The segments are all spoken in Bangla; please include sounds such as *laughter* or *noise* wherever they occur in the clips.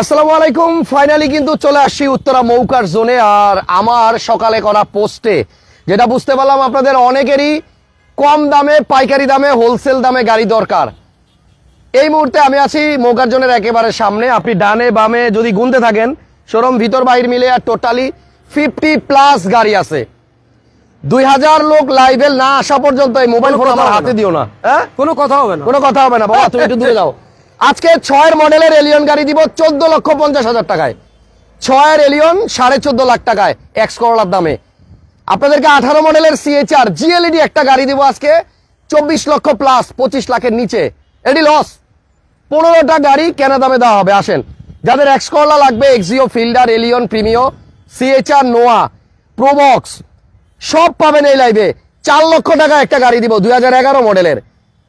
আসসালামু আলাইকুম। ফাইনালি কিন্তু চলে আসছি উত্তরা মৌকার জোনে আর আমার সকালে করা পোস্টে। যেটা বুঝতে পারলাম আপনাদের অনেকেরই কম দামে পাইকারি দামে হোলসেল দামে গাড়ি দরকার। এই মুহূর্তে আমি আছি মৌকার জোনের একেবারে সামনে। আপনি ডানে বামে যদি গুনতে থাকেন শোরুম ভিতর বাহির মিলে আর টোটালি ফিফটি প্লাস গাড়ি আছে। দুই হাজার লোক লাইভে না আসা পর্যন্ত এই মোবাইল ফোন আমার হাতে দিও না। হ্যাঁ কোনো কথা হবে না। কোনো কথা হবে না। বাবা তুমি একটু দূরে যাও। আজকে ছয়ের মডেলের এলিয়ন গাড়ি দিব চোদ্দ লক্ষ পঞ্চাশ হাজার টাকায়। ছয়ের এলিয়ন সাড়ে চোদ্দ লাখ টাকায় এক্স করলার দামে। আপনাদেরকে আঠারো মডেলের সিএচআর জিএলইডি একটা গাড়ি দিব আজকে, চব্বিশ লক্ষ প্লাস পঁচিশ লাখের নিচে। এটি লস পনেরোটা গাড়ি কেনা দামে দেওয়া হবে? আসেন। যাদের এক্স করলা লাগবে Axio Fielder Allion Premio CHR Noah Probox সব পাবেন এই লাইভে চার লক্ষ টাকা একটা গাড়ি দিব, দুই হাজার এগারো মডেলের।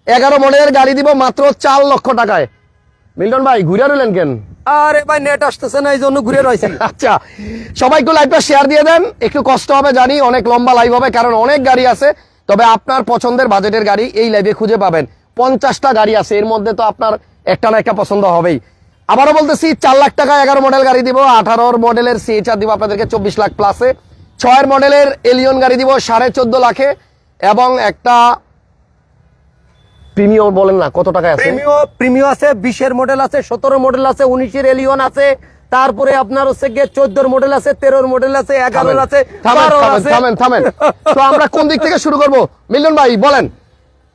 এগারো মডেলের গাড়ি দিব মাত্র চার লক্ষ টাকায়। মিল্টন ভাই ঘুরে রইলেন কেন? আরে ভাই নেট আসতেছে না এই জন্য ঘুরে রয়েছি। *laughs* আচ্ছা সবাই একটু লাইভটা শেয়ার দিয়ে দেন। একটু কষ্ট হবে জানি অনেক লম্বা লাইভ হবে কারণ অনেক গাড়ি আছে। তবে আপনার পছন্দের বাজেটের গাড়ি এই লাইভে খুঁজে পাবেন। পঞ্চাশটা গাড়ি আছে এর মধ্যে তো আপনার একটা না একটা পছন্দ হবেই। আবারও বলতেছি চার লাখ টাকা এগারো মডেল গাড়ি দিব আঠারোর মডেলের সিএচআর দিব আপনাদেরকে চব্বিশ লাখ প্লাসে ছয়ের মডেলের এলিয়ন গাড়ি দিব সাড়ে চোদ্দ লাখে। এবং একটা প্রিমিয়ম বলেন না কত টাকায় আছে? প্রিমিও প্রিমিও আছে বিশের মডেল আছে সতেরো মডেল আছে উনিশের এলিয়ন আছে তারপরে আপনার হচ্ছে গিয়ে চোদ্দোর মডেল আছে তেরোর মডেল আছে এগারোর আছে থামেন, থামেন। তো আমরা কোন দিক থেকে শুরু করব? মিলন ভাই বলেন।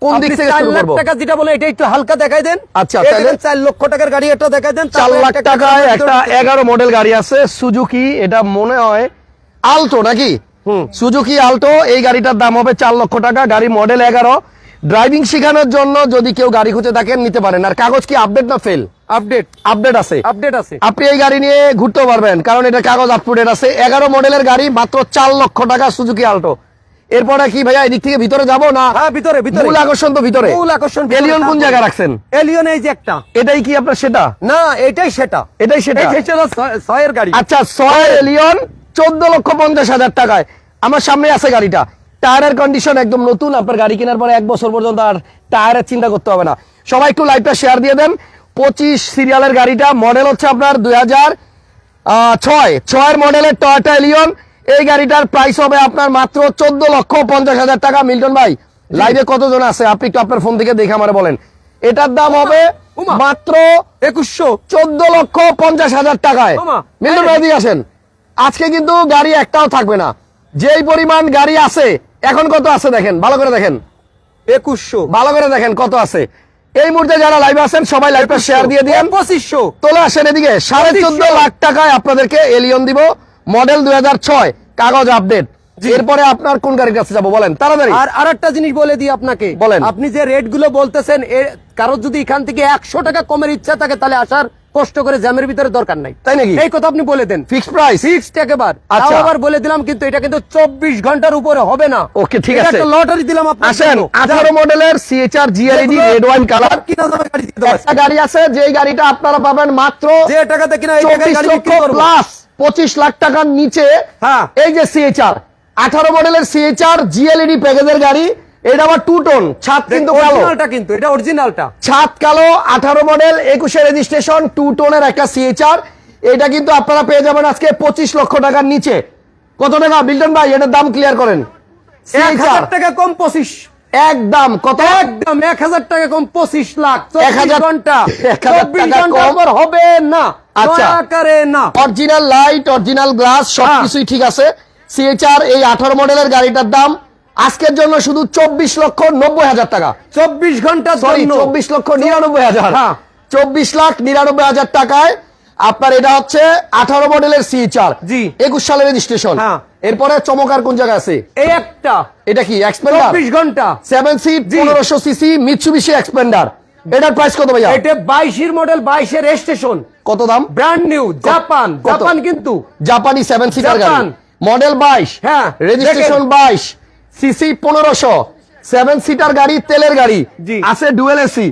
কোন দিক থেকে শুরু করব? টাকা যেটা বলে এটা একটু হালকা দেখাই দেন। আচ্ছা, তাহলে? দেখেন চার লক্ষ টাকার গাড়ি এটা দেখাই দেন চার লাখ টাকায় একটা ভিতরে- এগারো মডেল গাড়ি আছে সুজুকি এটা মনে হয় আলটো নাকি? সুজুকি আলটো এই গাড়িটার দাম হবে চার লক্ষ টাকা গাড়ি মডেল এগারো। ড্রাইভিং শেখানোর জন্য যদি কেউ গাড়ি খুঁজে থাকেন নিতে পারেন। আর কাগজ কি আপডেট না ফেল আপডেট আপডেট আছে। আপডেট আছে। আপনি এই গাড়ি নিয়ে ঘুরতে পারবেন কারণ এটা কাগজ আপটুডেট আছে। এগারো মডেলের গাড়ি মাত্র চার লক্ষ টাকা সুজুকি আলটো এরপরে কি ভাইয়া এদিক থেকে ভিতরে যাব না? হ্যাঁ ভিতরে ভিতরে। মূল আকর্ষণ তো ভিতরে। মূল আকর্ষণ এলিয়ন কোন জায়গায় রাখছেন? এলিয়ন এই যে একটা। এটাই কি আপনার সেটা? না এটাই সেটা। এটাই সেটা? সেটা ছয়ের গাড়ি। আচ্ছা ছয় এলিয়ন চোদ্দ লক্ষ পঞ্চাশ হাজার টাকায়। আমার সামনে আছে গাড়িটা। টায়ারের কন্ডিশন একদম নতুন আপনার গাড়ি কেনার পরে এক বছর পর্যন্ত আর টায়ারের চিন্তা করতে হবে না। সবাই একটু লাইভটা শেয়ার দিয়ে দেন। পঁচিশ সিরিয়ালের গাড়িটা মডেল হচ্ছে আপনার দুই হাজার ছয়। ছয়ের মডেলের টয়টা এলিয়ন এই গাড়িটার প্রাইস হবে আপনার মাত্র চোদ্দ লক্ষ পঞ্চাশ হাজার টাকা। মিল্টন ভাই লাইভে কতজন আছে? আপনি একটু আপনার ফোন থেকে দেখে আমার বলেন। এটার দাম হবে। মাত্র একুশশো। চোদ্দ লক্ষ পঞ্চাশ হাজার টাকায়। মিল্টন ভাই এদিকে আসেন। আজকে কিন্তু গাড়ি একটাও থাকবে না। যেই পরিমাণ গাড়ি আছে এখন কত আছে দেখেন? ভালো করে দেখেন। একুশশো। ভালো করে দেখেন কত আছে। এই মুহূর্তে যারা লাইভে আছেন সবাই লাইভটা শেয়ার দিয়ে দিন পঁচিশশো। তোলে আসেন এদিকে। সাড়ে চোদ্দ লাখ টাকায় আপনাদেরকে এলিয়ন দিব। মডেল দুই হাজার ছয় কাগজ আপডেট এরপরে আপনার কোন গাড়ির কাছে যাব বলেন? তাড়াতাড়ি। আর আরেকটা জিনিস বলে দিই আপনাকে। বলেন। আপনি যে রেটগুলো বলতেছেন এর কারও যদি এখান থেকে একশো টাকা কমের ইচ্ছা থাকে তাহলে আসার কষ্ট করে জ্যামের ভিতরে দরকার নাই তাই নাকি? এই কথা আপনি বলে দেন ফিক্সড প্রাইস ফিক্সড একেবার আচ্ছা। আবার বলে দিলাম কিন্তু এটা কিন্তু চব্বিশ ঘণ্টার উপরে হবে না ওকে, ঠিক আছে। একটা লটারি দিলাম আপনার আসেন জন্য। আঠারো মডেলের CHR GLED red wine colour কিনা দামে গাড়ি দিতে। একটা গাড়ি আছে যেই গাড়িটা আপনারা পাবেন মাত্র যে টাকাতে কিনা এই গাড়ি বিক্রি করব। প্লাস পঁচিশ লাখ টাকার নিচে হ্যাঁ। এই যে সিএচআর আঠারো মডেলের সিএচআর জিএলইডি প্যাকেজের গাড়ি এটা আবার টু টোন ছাদ কিন্তু কালো। কিন্তু এটা অরিজিনালটা ছাদ কালো আঠারো মডেল একুশে রেজিস্ট্রেশন টু টোনের একটা সিএচআর এটা কিন্তু আপনারা পেয়ে যাবেন আজকে পঁচিশ লক্ষ টাকার নিচে। কত টাকা? বিল্টন ভাই এটার দাম ক্লিয়ার করেন। টাকা কম পঁচিশ। একদম কত? একদম এক হাজার টাকা কম পঁচিশ লাখ। এক হাজার- ঘণ্টা। চব্বিশ ঘণ্টা। হবে না। আচ্ছা। না। অরিজিনাল লাইট অরিজিনাল গ্লাস সবকিছুই ঠিক আছে। সিএচআর এই আঠারো মডেলের গাড়িটার দাম আজকের জন্য শুধু চব্বিশ লক্ষ নব্বই হাজার টাকা। চব্বিশ ঘণ্টা সরি চব্বিশ লক্ষ নিরানব্বই হাজার। হ্যাঁ। চব্বিশ লাখ নিরানব্বই হাজার টাকায় আপনার এটা হচ্ছে আঠারো মডেলের সিএচআর জি। একুশ সালের রেজিস্ট্রেশন হ্যাঁ। এরপরে চমকার কোন জায়গায় আছে? এই একটা। এটা কি এক্সপেন্ডার চব্বিশ ঘণ্টা। Seven seat. পনেরোশো সিসি মিৎসুবিশি এক্সপেন্ডার এটার প্রাইস কত ভাইয়া? এটা বাইশের মডেল বাইশের রেজিস্ট্রেশন কত দাম? ব্র্যান্ড নিউ জাপান জাপান কিন্তু। জাপানি সেভেন সিটার গাড়ি। মডেল বাইশ। হ্যাঁ, রেজিস্ট্রেশন বাইশ। সিসি পনেরোশো। সেভেন সিটার গাড়ি তেলের গাড়ি। আছে ডুয়েল এসি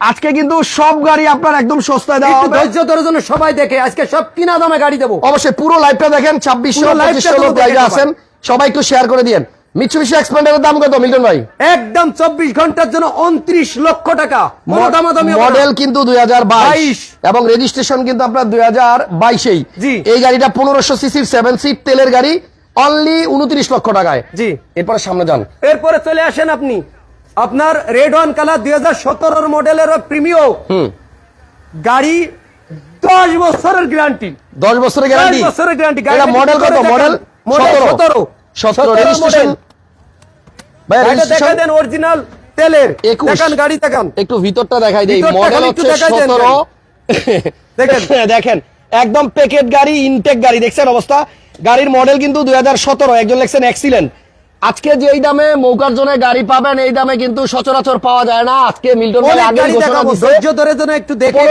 আজকে কিন্তু সব গাড়ি আপনার একদম সস্তায় দেওয়া হবে। ধৈর্য ধরার জন্য সবাই দেখে আজকে সব কিনা দামে গাড়ি দেবো। অবশ্যই পুরো লাইভটা দেখেন ছাব্বিশশো পুরো live পঁচিশশো তো লোক দেখে লাইভে সবাই। আছেন সবাই একটু শেয়ার করে দিয়েন। মিচুবিশি এক্সপ্যান্ডারের দাম কত মিল্টন ভাই? একদম চব্বিশ ঘণ্টার জন্য উনত্রিশ লক্ষ টাকা। কোনো দামাদামি হবে মডেল কিন্তু দুই হাজার বাইশ। এবং রেজিস্ট্রেশন কিন্তু আপনার দুই হাজার বাইশেই। এই গাড়িটা পনেরোশো সিসির সেভেন সিট তেলের গাড়ি। অনলি উনত্রিশ লক্ষ টাকায়। জি। এরপরে সামনে যান। এরপরে চলে আসেন আপনি। আপনার রেড ওয়ান কালার দুই হাজার সতেরোর মডেলের প্রিমিও। গাড়ি দশ বছরের গ্যারান্টি। দশ বছরের গ্যারান্টি? বছরের গ্যারান্টি। এটা মডেল কত? মডেল মডেল সতেরো। সতেরো। রেজিস্ট্রেশন। দেখা দেন অরিজিনাল তেলের। 21 দেখান গাড়ি দেখান। একটু ভিতরটা দেখাই দেই। মডেল হচ্ছে সতেরো। দেখেন। *laughs* দেখেন একদম প্যাকেট গাড়ি ইনটেক গাড়ি। দেখছেন অবস্থা? গাড়ির মডেল কিন্তু দুই হাজার সতেরো একজন লেখছেন অ্যাক্সিডেন্ট আজকে যে এই দামে মৌকার জন্য গাড়ি পাবেন এই দামে কিন্তু সচরাচর পাওয়া যায় না। আজকে মিল্টন গাড়ি ঘোষণা দেখাবো দিছে। ধৈর্য ধরে যেন একটু দেখে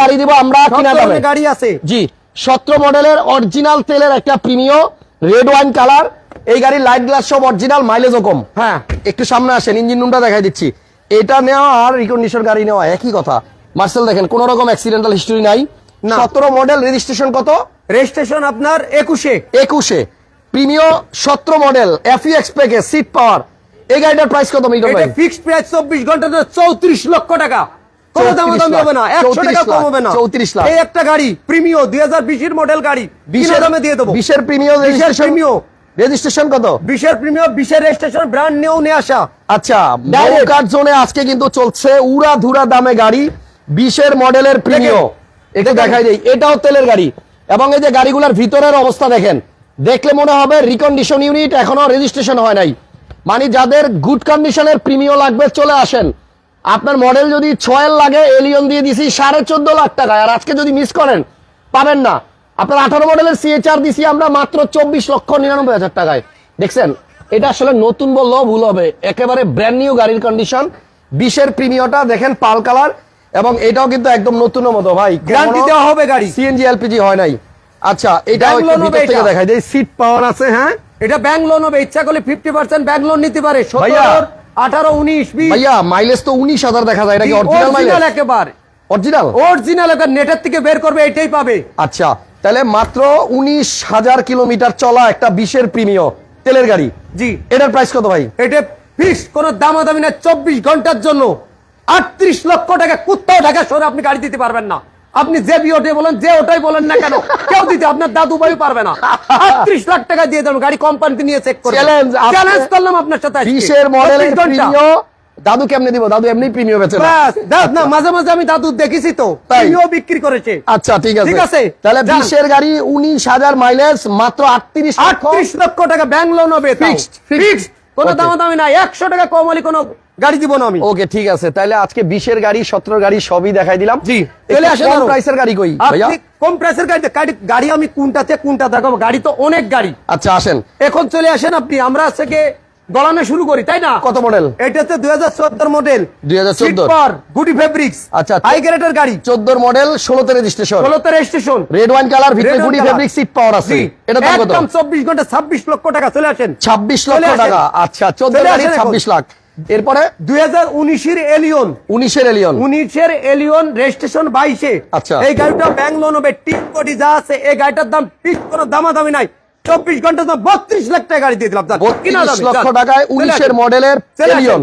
গাড়ি দিব আমরা কিনা দামে গাড়ি আছে। জি সতেরো মডেলের অরিজিনাল তেলের একটা প্রিমিয় রেড ওয়াইন কালার এই গাড়ির লাইট গ্লাস সব অরিজিনাল মাইলেজও কম। হ্যাঁ একটু সামনে আসেন ইঞ্জিন রুমটা দেখাই দিচ্ছি। এটা নেওয়া আর রিকন্ডিশন গাড়ি নেওয়া একই কথা। মার্সেল দেখেন কোন রকম অ্যাক্সিডেন্টাল হিস্টরি নাই। না। সতেরো মডেল রেজিস্ট্রেশন কত? রেজিস্ট্রেশন আপনার একুশে। একুশে। প্রিমিয় সতেরো মডেল এফইএক্স প্যাকে সিট পাওয়ার এই গাড়িটার প্রাইস কত ভাই? ফিক্সড প্রাইস চব্বিশ ঘণ্টা চৌত্রিশ লক্ষ টাকা। কোনো 34 দাম দামি হবে না। একশো টাকা কম হবে না। 34 লাখ। এই একটা গাড়ি প্রিমিও দুই হাজার বিশের মডেল গাড়ি। বিশের দামে দিয়ে দেবো। বিশের প্রিমিয় বিশের রেজিস্ট্রেশন কত? বিশের প্রিমিও বিশের রেজিস্ট্রেশন ব্র্যান্ড নিয়েও নিয়ে আসা। আচ্ছা জোনে আজকে কিন্তু চলছে উড়া ধুরা দামে গাড়ি বিশের মডেলের প্রিমিয় এটা। দেখাই দেই। এটাও তেলের গাড়ি। এবং এই যে গাড়িগুলোর ভিতরের অবস্থা দেখেন, দেখলে মনে হবে রিকন্ডিশন ইউনিট এখনও রেজিস্ট্রেশন হয় নাই। মানে যাদের গুড কন্ডিশনের প্রিমিয় লাগবে, চলে আসেন। আপনার মডেল যদি ছয়ের লাগে এলিয়ন দিয়ে দিছি সাড়ে চোদ্দ লাখ টাকায় আর আজকে যদি মিস করেন, পাবেন না। আপনার আঠারো মডেলের সিএচআর দিছি আমরা মাত্র চব্বিশ লক্ষ নিরানব্বই হাজার টাকায়। দেখছেন? এটা আসলে নতুন বললেও ভুল হবে। একেবারে ব্র্যান্ড নিউ গাড়ির কন্ডিশন বিশের প্রিমিয়টা দেখেন পাল কালার। এবং এটাও কিন্তু একদম নতুনের মতো ভাই। গ্যারান্টি দেওয়া হবে গাড়ি। সিএনজি এলপিজি হয় নাই। আচ্ছা এটা হবে থেকে। দেখাই দেয় সিট পাওয়ার আছে হ্যাঁ? এটা ব্যাংক লোন হবে। ইচ্ছা করলে ফিফটি পার্সেন্ট ব্যাংক লোন নিতে পারে। ভাইয়া। সতেরো আঠারো উনিশ বিশ। ভাইয়া মাইলেজ তো উনিশ হাজার দেখা যায়। এটা কি অরিজিনাল মাইলেজ একেবারে। অরিজিনাল অরিজিনাল একটা নেটের থেকে বের করবে এটাই পাবে। আচ্ছা তাহলে মাত্র উনিশ হাজার কিলোমিটার চলা একটা বিশের প্রিমিয় তেলের গাড়ি। জি। এটার প্রাইস কত ভাই? এটা ফিক্সড কোন দামাদামি না চব্বিশ ঘণ্টার জন্য। আটত্রিশ লক্ষ টাকা কোথাও টাকা সরে আপনি গাড়ি দিতে পারবেন না। আপনি যে বিওটে বলেন যে ওটাই বলেন না কেন কেউ দিতে আপনার দাদু ভাই পারবে না। আটত্রিশ লাখ টাকা দিয়ে দেবেন গাড়ি কোম্পানিতে নিয়ে চেক করে চ্যালেঞ্জ করলাম আপনার সাথে বিশের মডেলের 25 ঘণ্টা। প্রিমিয় দাদু কেমনে দিব? দাদু এমনি প্রিমিয় বেচে না। না মাঝে মাঝে আমি দাদু দেখেছি তো? তিনিও বিক্রি করেছে। আচ্ছা ঠিক আছে। ঠিক আছে, তাহলে। বিশের গাড়ি উনিশ হাজার মাইলেজ মাত্র আটত্রিশ আটত্রিশ লক্ষ টাকা ব্যাংক লোন হবে fixed. ফিক্সড কোন. দামাদামি না একশো টাকা কম হলে কোনো গাড়ি দিব না আমি। ওকে ঠিক আছে। তাহলে আজকে বিশের গাড়ি সতেরো গাড়ি সবই দেখাই দিলাম। জি। চলে চলে আসেন প্রাইসের গাড়ি কই কম প্রাইসের গাড়ি আমি কোনটাতে কোনটা দেখাবো? গাড়ি তো অনেক গাড়ি। আচ্ছা আসেন। এখন চলে আসেন আপনি। আমরা থেকে গলানো শুরু করি তাই না? কত মডেল এটা হচ্ছে দুই হাজার চোদ্দোর মডেল 2014 গুডি ফেব্রিক্স আচ্ছা, হাই গ্রেডের গাড়ি। চোদ্দোর মডেল ষোলোতে রেজিস্ট্রেশন ষোলোতে রেজিস্ট্রেশন রেড ওয়াইন কালার ভিতরে গুডি ফেব্রিক সিট পাওয়ার আছে। এটা দাম কত? চব্বিশ ঘণ্টা ছাব্বিশ লক্ষ টাকা চলে আসেন। ছাব্বিশ লক্ষ টাকা। আচ্ছা চোদ্দ গাড়ি ছাব্বিশ লাখ। এরপরে দুই হাজার উনিশের এলিয়ন উনিশের এলিয়ন উনিশের এলিয়ন রেজিস্ট্রেশন বাইশে। আচ্ছা। এই গাড়িটা ব্যাংক হবে। টিপ কোটি যা আছে এই গাড়িটার দাম ঠিক কোনো দামাদামি নাই। চব্বিশ ঘণ্টা দাম বত্রিশ লাখ টাকা গাড়ি দিয়ে দিলাম। বত্রিশ লক্ষ টাকায় উনিশের মডেলের এলিয়ন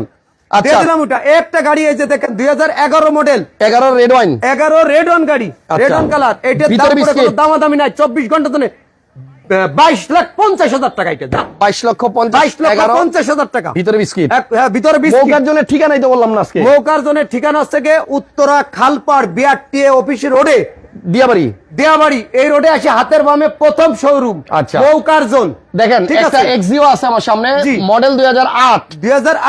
আচ্ছা। দিলাম ওটা। একটা গাড়ি এই যে দেখেন দুই হাজার এগারো মডেল এগারো রেড ওয়াইন এগারো রেড অন গাড়ি। রেড অন কালার এটার দাম। দামাদামি নাই। চব্বিশ ঘণ্টা বাইশ লাখ পঞ্চাশ হাজার টাকা এটা দাম। বাইশ লক্ষ পঞ্চাশ লক্ষ পঞ্চাশ হাজার টাকা। ভিতরে বিস্কিট। হ্যাঁ, ভিতরে বিস্কিট। জন্য ঠিকানাই তো বললাম না আজকে। মৌকার জনের ঠিকানা হচ্ছে উত্তরা খালপাড় বিআরটিএ রোডে দিয়াবাড়ি। দেয়াবাড়ি এই রোডে আসে হাতের বামে প্রথম শোরুম আচ্ছা। মৌকার জোন দেখেন ঠিক আছে? এক্সিও আছে আমার সামনে মডেল দুই হাজার আট।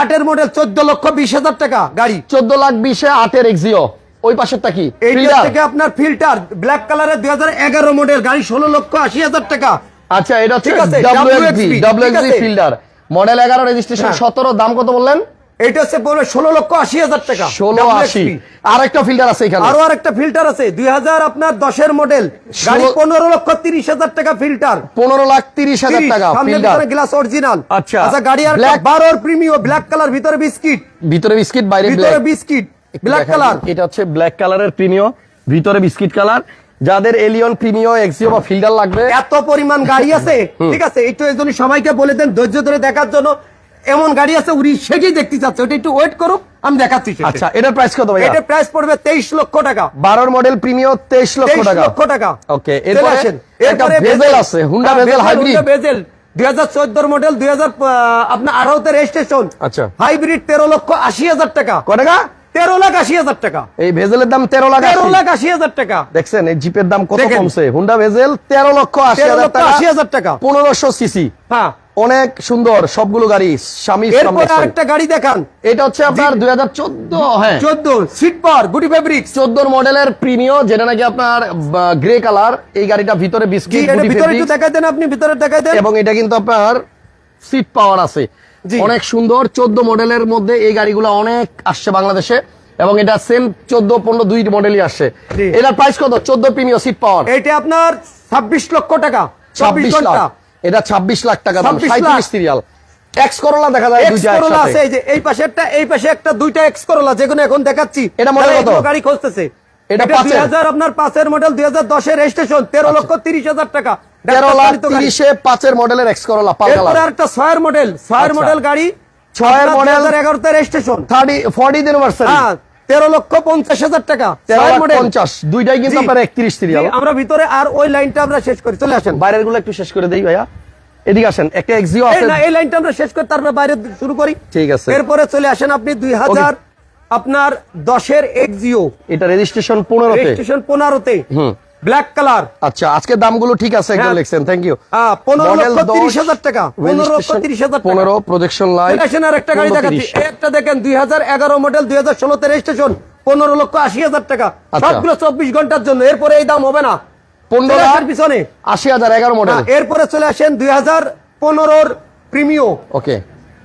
আটের মডেল চোদ্দ লক্ষ বিশ হাজার টাকা গাড়ি। চোদ্দ লাখ বিশে আটের এক্সিও ওই পাশেরটা কি? এইটা থেকে আপনার ফিল্টার ব্ল্যাক কালারের দুই হাজার এগারো মডেল গাড়ি ষোলো লক্ষ আশি হাজার টাকা। আচ্ছা এটা হচ্ছে ঠিক আছে, ডাব্লিউএক্সি WXB, ডাব্লিউএক্সি ঠিক আছে। ফিল্ডার। মডেল এগারো রেজিস্ট্রেশন হ্যাঁ। সতেরো দাম কত বললেন? এইটা হচ্ছে বলবে ষোলো লক্ষ আশি হাজার টাকা। ষোলো আশি WXB আর একটা ফিল্টার আছে এখানে। আরও আর একটা ফিল্টার আছে দুই হাজার আপনার দশের মডেল। গাড়ি পনেরো লক্ষ তিরিশ হাজার টাকা ফিল্টার পনেরো লাখ তিরিশ হাজার টাকা ফিল্টার গ্লাস অরিজিনাল আচ্ছা। আচ্ছা গাড়ি আর Black- বারোর প্রিমিও ব্ল্যাক কালার ভিতরে বিস্কিট ভিতরে বিস্কিট বাইরে ভিতরে বিস্কিট ব্ল্যাক কালার এটা হচ্ছে ব্ল্যাক কালারের প্রিমিয় ভিতরে বিস্কিট কালার যাদের এলিয়ন প্রিমিয় এক্সিও বা ফিল্টার লাগবে। এত পরিমাণ গাড়ি আছে ঠিক আছে? একটু এই জন্য সবাইকে বলে দেন ধৈর্য ধরে দেখার জন্য এমন গাড়ি আছে উনি সেটাই দেখতে চাচ্ছে। ওটা একটু ওয়েট করুক আমি দেখাচ্ছি আচ্ছা এটার প্রাইস কত ভাইয়া? এটা প্রাইস পড়বে তেইশ লক্ষ টাকা। বারোর মডেল প্রিমিয়র তেইশ লক্ষ তেইশ টাকা। লক্ষ টাকা। ওকে এরপরে আসেন। একটা ভেজেল আছে হুন্ডা ভেজেল হাইব্রিড ভেজেল দুই হাজার চোদ্দোর মডেল দুই হাজার আপনার আঠারোতে রেজিস্ট্রেশন আচ্ছা। হাইব্রিড তেরো লক্ষ আশি হাজার টাকা। কয় টাকা? তেরো লাখ আশি হাজার টাকা। এই ভেজেলের দাম তেরো লাখ তেরো লাখ আশি হাজার টাকা। দেখছেন এই জিপের দাম কত কমছে? হুন্ডা ভেজেল তেরো লক্ষ আশি হাজার টাকা আশি হাজার টাকা। পনেরোশো সিসি। হ্যাঁ। অনেক সুন্দর সবগুলো গাড়ি স্বামী আরেকটা গাড়ি দেখান। এটা হচ্ছে আপনার দুই হাজার চোদ্দ হ্যাঁ। চোদ্দ সিট পাওয়ার গুডি ফেব্রিক্স চোদ্দোর মডেলের প্রিমিয় যেটা নাকি আপনার গ্রে কালার এই গাড়িটা ভিতরে বিস্কিট ভিতরে দেখাই দেন আপনি ভিতরে দেখাই দেন। এবং এটা কিন্তু আপনার সিট পাওয়ার আছে। অনেক সুন্দর চোদ্দ মডেলের মধ্যে এই গাড়িগুলো অনেক আসছে বাংলাদেশে এবং এটা সেম চোদ্দ পনেরো দুই মডেলই আসছে। এটার প্রাইস কত? চোদ্দ প্রিমিয় সিট পাওয়ার এইটা আপনার ছাব্বিশ লক্ষ টাকা। ছাব্বিশ লাখ। এটা ছাব্বিশ লাখ টাকা দাম। 26 লাখ। সাঁত্রিশ সিরিয়াল এক্স করোলা দেখা যায় দুইটা করোলা আছে এই যে এই পাশে একটা এই পাশে একটা দুইটা এক্স করোলা যেগুলো এখন দেখাচ্ছি। এটা যারা কত? গাড়ি খুঁজতেছে। এটা এটা আপনার পাঁচের মডেল দুই হাজার দশের রেজিস্ট্রেশন তেরো লক্ষ তিরিশ হাজার টাকা। তেরো লাখ তিরিশে পাঁচের মডেলের এক্স করোলা ছয়ের মডেল ছয়ের। মডেল গাড়ি ছয়ের এগারোতে রেজিস্ট্রেশন থার্টি ফর্টি ইউনিভার্সারি হ্যাঁ তেরো লক্ষ পঞ্চাশ হাজার টাকা পঞ্চাশ দুইটাই কিন্তু। আপনার একত্রিশ সিরিয়াল আমরা ভিতরে আর ওই লাইনটা আমরা শেষ করি চলে আসেন। বাইরেরগুলো একটু শেষ করে দেই ভাইয়া। এদিকে আসেন একটা এক্সিও এই আছে। না এই লাইনটা আমরা শেষ করি তারপরে বাইরে শুরু করি। ঠিক আছে। এরপরে চলে আসেন আপনি দুই হাজার আপনার দশের এক্সিও এটা রেজিস্ট্রেশন পনেরোতে। রেজিস্ট্রেশন পনেরোতে। হুম। ব্ল্যাক কালার আচ্ছা আজকে দামগুলো ঠিক আছে একদম হ্যাঁ। লিখছেন থ্যাংক ইউ পনেরো লক্ষ তিরিশ হাজার টাকা পনেরো লক্ষ তিরিশ হাজার পনেরো প্রজেকশন লাইট আর একটা গাড়ি দেখাচ্ছি। একটা দেখেন দুই হাজার এগারো মডেল দুই হাজার ষোলোতে রেজিস্ট্রেশন পনেরো লক্ষ আশি হাজার টাকা। আচ্ছা। সবগুলো চব্বিশ ঘণ্টার জন্য এরপরে এই দাম হবে না। পনেরো আসেন পিছনে। আশি হাজার এগারো মডেল হ্যাঁ, এরপরে চলে আসেন দুই হাজার পনেরোর প্রিমিও ওকে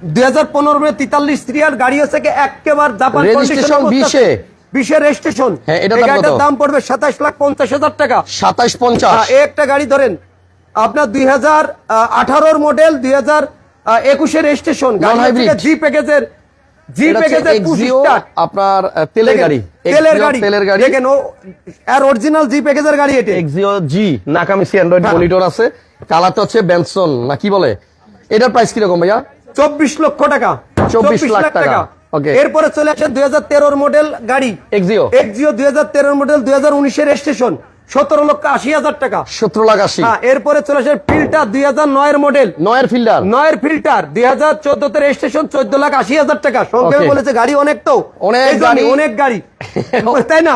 দুই হাজার পনেরো তেতাল্লিশ সিরিয়াল গাড়ি হচ্ছে একেবার জাপান 20 এ? বিশের রেজিস্ট্রেশন। হ্যাঁ, এটার দাম পড়বে সাতাশ লাখ পঞ্চাশ হাজার টাকা। সাতাইশ পঞ্চাশ। একটা গাড়ি ধরেন আপনার দুই হাজার আঠারোর মডেল দুই হাজার একুশের রেজিস্ট্রেশন। জি প্যাকেজের জি প্যাকেজের আপনার তেলের গাড়ি। তেলের গাড়ি। তেলের গাড়ি। দেখেন আর অরিজিনাল জি প্যাকেজের গাড়ি এটা। Axio G Nakamichi Android. Monitor আছে। কালারটা হচ্ছে বেনসন না কি বলে? এটার প্রাইস কীরকম ভাইয়া? চব্বিশ লক্ষ টাকা। 24 লাখ টাকা। এরপরে চলে আসেন দুই হাজার মডেল গাড়ি। এক্সিও এক্সিও দুই হাজার মডেল দুই হাজার উনিশের রেজিস্ট্রেশন সতেরো লক্ষ আশি হাজার টাকা। সতেরো লাখ আশি। হ্যাঁ এরপরে চলে ফিল্টার দুই হাজার নয়ের মডেল নয়ের ফিল্ডার নয়ের ফিল্টার দুই হাজার রেজিস্ট্রেশন চোদ্দ লাখ আশি হাজার টাকা। সংক্ষেপে বলেছে গাড়ি অনেক তো। অনেক গাড়ি। অনেক গাড়ি। *laughs* তাই না?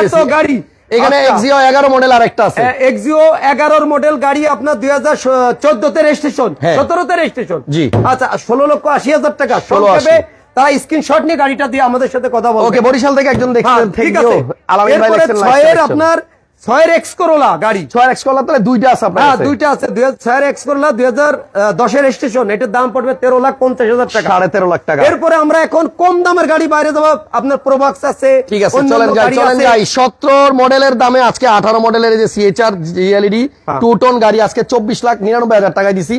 এত গাড়ি। এখানে আচ্ছা। এক্সিও এগারো মডেল আর একটা আছে এক্সিও এগারোর মডেল গাড়ি আপনার দুই হাজার চোদ্দতে রেজিস্ট্রেশন হ্যাঁ। সতেরোতে রেজিস্ট্রেশন জি। আচ্ছা ষোলো লক্ষ আশি হাজার টাকা। 16 সংক্ষেপে তারা স্ক্রিনশট নিয়ে গাড়িটা দিয়ে আমাদের সাথে কথা বলবে। ওকে বরিশাল থেকে একজন হ্যাঁ, দেখছেন ঠিক আছে। আলামিন ভাই লিখছেন ছয়ের আপনার ছয়ের এক্স করোলা গাড়ি। ছয়ের এক্স কলার তাহলে দুইটা আছে আপনার হ্যাঁ দুইটা আছে। ছয়ের এক্স করোলা দুই হাজার দশের রেজিস্ট্রেশন এটার দাম পড়বে তেরো লাখ পঞ্চাশ হাজার টাকা। সাড়ে তেরো লাখ টাকা। এরপরে আমরা এখন কম দামের গাড়ি বাইরে যাব। আপনার প্রোভাক্স আছে ঠিক আছে চলেন যাই চলেন যাই। সতেরো মডেলের দামে আজকে আঠারো মডেলের যে সিএচআর জিএলইডি। টু টন গাড়ি আজকে চব্বিশ লাখ নিরানব্বই হাজার টাকায় দিছি।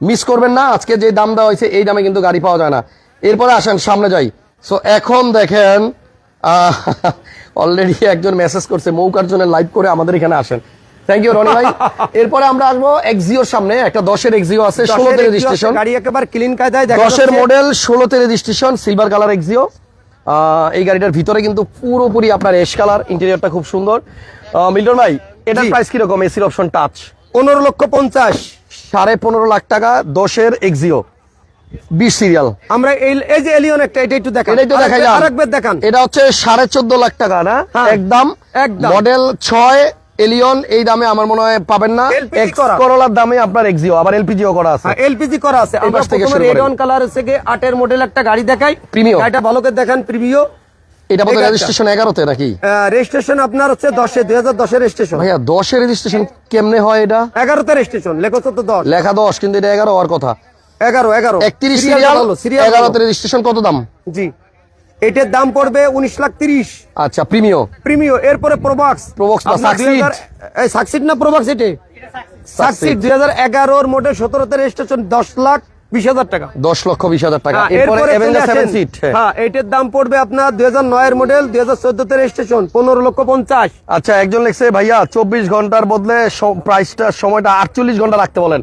মিস করবেন না আজকে যে দাম দেওয়া হয়েছে এই দামে কিন্তু গাড়ি পাওয়া যায় না। এরপরে আসেন সামনে যাই। সো এখন দেখেন অলরেডি একজন মেসেজ করছে মৌকার জন্য লাইভ করে আমাদের এখানে আসেন। থ্যাংক ইউ রনি ভাই। এরপরে আমরা আসব এক্সিওর সামনে একটা দশের এক্সিও আছে ষোলোতে রেজিস্ট্রেশন গাড়ি একেবারে ক্লিন কায়দায় দশের। মডেল ষোলোতে রেজিস্ট্রেশন সিলভার কালার এক্সিও এই গাড়িটার ভিতরে কিন্তু পুরোপুরি আপনার এশ কালার ইন্টেরিয়রটা খুব সুন্দর। মিল্টন ভাই এটার প্রাইস কীরকম? এসির অপশন টাচ পনেরো লক্ষ পঞ্চাশ। সাড়ে পনেরো লাখ টাকা দশের এক্সিও বিশ সিরিয়াল আমরা এই এই যে এলিয়ন একটা এটা একটু দেখান। দেখাই আরেকবার- দেখান। এটা হচ্ছে সাড়ে চোদ্দ লাখ টাকা না? হ্যাঁ। একদম। একদম। মডেল ছয় এলিয়ন এই দামে আমার মনে হয় পাবেন না। করোলার দামে আপনার এক্সিও আবার এলপিজিও করা আছে। এলপিজি করা আছে। আমরা প্রথমে রেড অন কালার থেকে আটের মডেল একটা গাড়ি দেখাই। গাড়িটা ভালো করে দেখান প্রিমিও এটা এটা- রেজিস্ট্রেশন এগারোতে নাকি? রেজিস্ট্রেশন আপনার হচ্ছে দশে দুই হাজার দশের রেজিস্ট্রেশন ভাইয়া দশের রেজিস্ট্রেশন কেমনে হয় এটা? এগারোতে রেজিস্ট্রেশন লেখো তো দশ। লেখা দশ কিন্তু এটা এগারো হওয়ার কথা। এগারো এগারো। একত্রিশ Serial সিরিয়াল এগারোতে রেজিস্ট্রেশন কত দাম? জি। এটার দাম পড়বে উনিশ লাখ তিরিশ। আচ্ছা প্রিমিও। প্রিমিও এরপরে প্রোবাক্স Probox সাকসিড না প্রোবাক্স এটে? সাকসিড দুই হাজার এগারোর মডেল সতেরোতে রেজিস্ট্রেশন দশ লাখ বিশ হাজার টাকা। দশ লক্ষ বিশ হাজার টাকা। হ্যাঁ, হ্যাঁ। এটার দাম পড়বে আপনার দুই হাজার নয়ের মডেল দুই হাজার চোদ্দতে রেজিস্ট্রেশন পনেরো লক্ষ পঞ্চাশ। আচ্ছা একজন লিখছে ভাইয়া চব্বিশ ঘণ্টার বদলে প্রাইসটা সময়টা আটচল্লিশ ঘণ্টা রাখতে বলেন।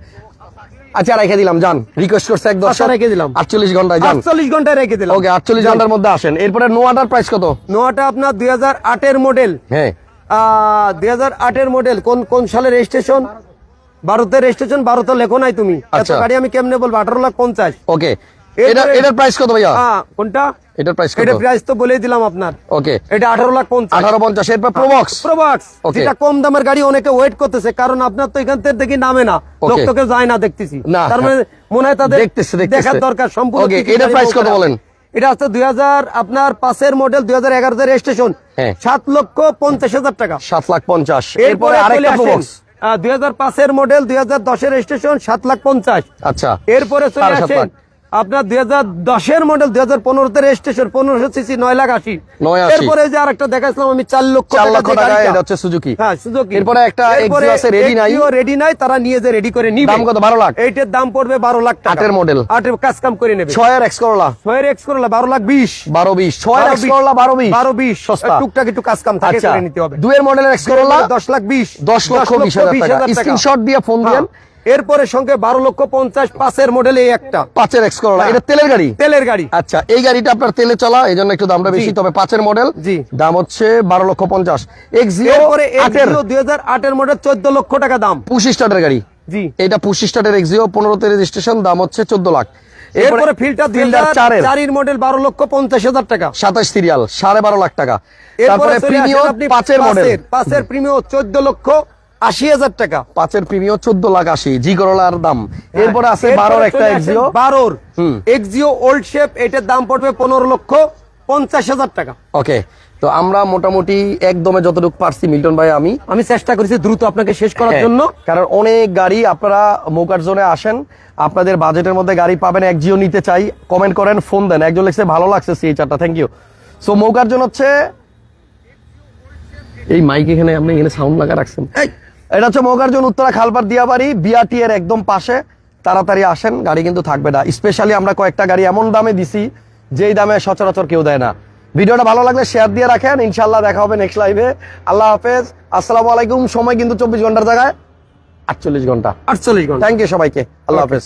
আচ্ছা রেখে দিলাম যান। রিকোয়েস্ট করছে এক দশ আচ্ছা, রেখে দিলাম। আটচল্লিশ ঘন্টায় যান। আটচল্লিশ ঘন্টায় রেখে দিলাম। ওকে আটচল্লিশ ঘণ্টার মধ্যে আসেন। এরপরে নোয়াটার প্রাইস কত? নোয়াটা আপনার দুই হাজার আটের মডেল হ্যাঁ। দুই হাজার আটের মডেল কোন কোন সালের রেজিস্ট্রেশন ভারতের রেজিস্ট্রেশন ভারতে লেখো নাই তুমি। আচ্ছা। গাড়ি আমি কেমনে বলব? আঠারো লাখ পঞ্চাশ। ওকে। এটার প্রাইস কত ভাইয়া? হ্যাঁ কোনটা? এটার প্রাইস এটা প্রাইস তো বলেই দিলাম আপনার। ওকে এটা আঠারো লাখ পঞ্চাশ। আঠারো পঞ্চাশ এরপর প্রবক্স প্রোবাক্স Okay. কম দামের গাড়ি অনেকে ওয়েট করতেছে কারণ আপনার তো এখান থেকে দেখি নামে না। যায় দেখতেছি। তার মানে মনে হয় তাদের। দেখার দরকার সম্পূর্ণ এটার গাড়ি কত বলেন? এটা হচ্ছে দুই হাজার আপনার পাঁচের মডেল দুই হাজার এগারোতে রেজিস্ট্রেশন হ্যাঁ। সাত লক্ষ পঞ্চাশ হাজার টাকা। সাত লাখ পঞ্চাশ। এরপরে এরপরে আরেকটা প্রবক্স দুই হাজার পাঁচের মডেল দুই হাজার দশের রেজিস্ট্রেশন সাত লাখ পঞ্চাশ। আচ্ছা। এরপরে চলে আসেন। আপনার দুই হাজার দশের মডেল দুই হাজার পনেরোতে রেজিস্ট্রেশন পনেরোশো সিসি নয় লাখ আশি। এরপরে যে আরেকটা দেখাইছিলাম আমি চার লক্ষ লক্ষ টাকা এটা হচ্ছে সুজুকি হ্যাঁ সুজুকি এরপরে একটা ready নাই? Ready নাই তারা নিয়ে যে রেডি করে নিবে। দাম কত? 12 লাখ? এইটার দাম পড়বে বারো লাখ টাকা। আটের model? আটের কাজ কাম করে নেবে। ছয়ের এক্স করলা ছয়ের এক্স করলা বারো লাখ বিশ। বারো বিশ। ছয়ের এক্স করলা বারো বিশ। বারো বিশ। সস্তা। টুকটাক একটু কাজ কাম থাকে আচ্ছা। করে নিতে হবে। দুয়ের মডেলের এক্স করলা দশ লাখ বিশ। দশ লক্ষ বিশ হাজার টাকা। স্ক্রিনশট দিয়ে ফোন হ্যাঁ। এরপরে সঙ্গে বারো লক্ষ পঞ্চাশ পাঁচের মডেল এই একটা। পাঁচের এক্স করলা হ্যাঁ। এটা তেলের গাড়ি? তেলের গাড়ি। আচ্ছা এই গাড়িটা আপনার তেলে চলা এই জন্য একটু দামটা বেশি। তবে পাঁচের মডেল জি। দাম হচ্ছে বারো লক্ষ পঞ্চাশ। এক্সিও দুই হাজার আটের মডেল চোদ্দ লক্ষ টাকা দাম। পুশি স্টার্টের গাড়ি। জি। এটা স্টার্টের এক্সিও পনেরোতে রেজিস্ট্রেশন দাম হচ্ছে চোদ্দ লাখ। এরপরে ফিল্টার ফিল্টার চারের। চারির মডেল বারো লক্ষ পঞ্চাশ হাজার টাকা। সাতাশ সিরিয়াল সাড়ে বারো লাখ টাকা। এরপরে প্রিমিয়ম পাঁচের মডেল পাঁচের। প্রিমিয়ম চোদ্দ লক্ষ আশি হাজার টাকা। পাঁচের প্রিমিয়ম চোদ্দ লাখ আশি জি করলার দাম। এরপরে আছে বারোর একটা এক্সিও বারোর। এক্সিও ওল্ড শেপ এটার দাম পড়বে পনেরো লক্ষ পঞ্চাশ হাজার টাকা। ওকে তো আমরা মোটামুটি একদমে যতটুকু পারছি মিল্টন ভাই আমি। আমি চেষ্টা করেছি দ্রুত আপনাকে শেষ করার হ্যাঁ, জন্য। কারণ অনেক গাড়ি আপনারা মৌকার জোনে আসেন আপনাদের বাজেটের মধ্যে গাড়ি পাবেন এক জিও নিতে চাই। কমেন্ট করেন ফোন দেন। একজন লিখছে ভালো লাগছে সেই চারটা থ্যাংক ইউ সো মৌকার জন্য হচ্ছে এই মাইক এখানে আপনি এখানে সাউন্ড লাগা রাখছেন। এই, এটা হচ্ছে মোগার্জুন উত্তরা খালপার দিয়াবাড়ি বিআরটি এর একদম পাশে। তাড়াতাড়ি আসেন গাড়ি কিন্তু থাকবে না। স্পেশালি আমরা কয়েকটা গাড়ি এমন দামে দিছি যেই দামে সচরাচর কেউ দেয় না। ভিডিওটা ভালো লাগলে শেয়ার দিয়ে রাখেন। ইনশাল্লাহ দেখা হবে নেক্সট লাইভে আল্লাহ হাফেজ। আসসালামু আলাইকুম। সময় কিন্তু চব্বিশ ঘণ্টার জায়গায় আটচল্লিশ ঘণ্টা। আটচল্লিশ ঘণ্টা। থ্যাংক ইউ সবাইকে। আল্লাহ হাফেজ।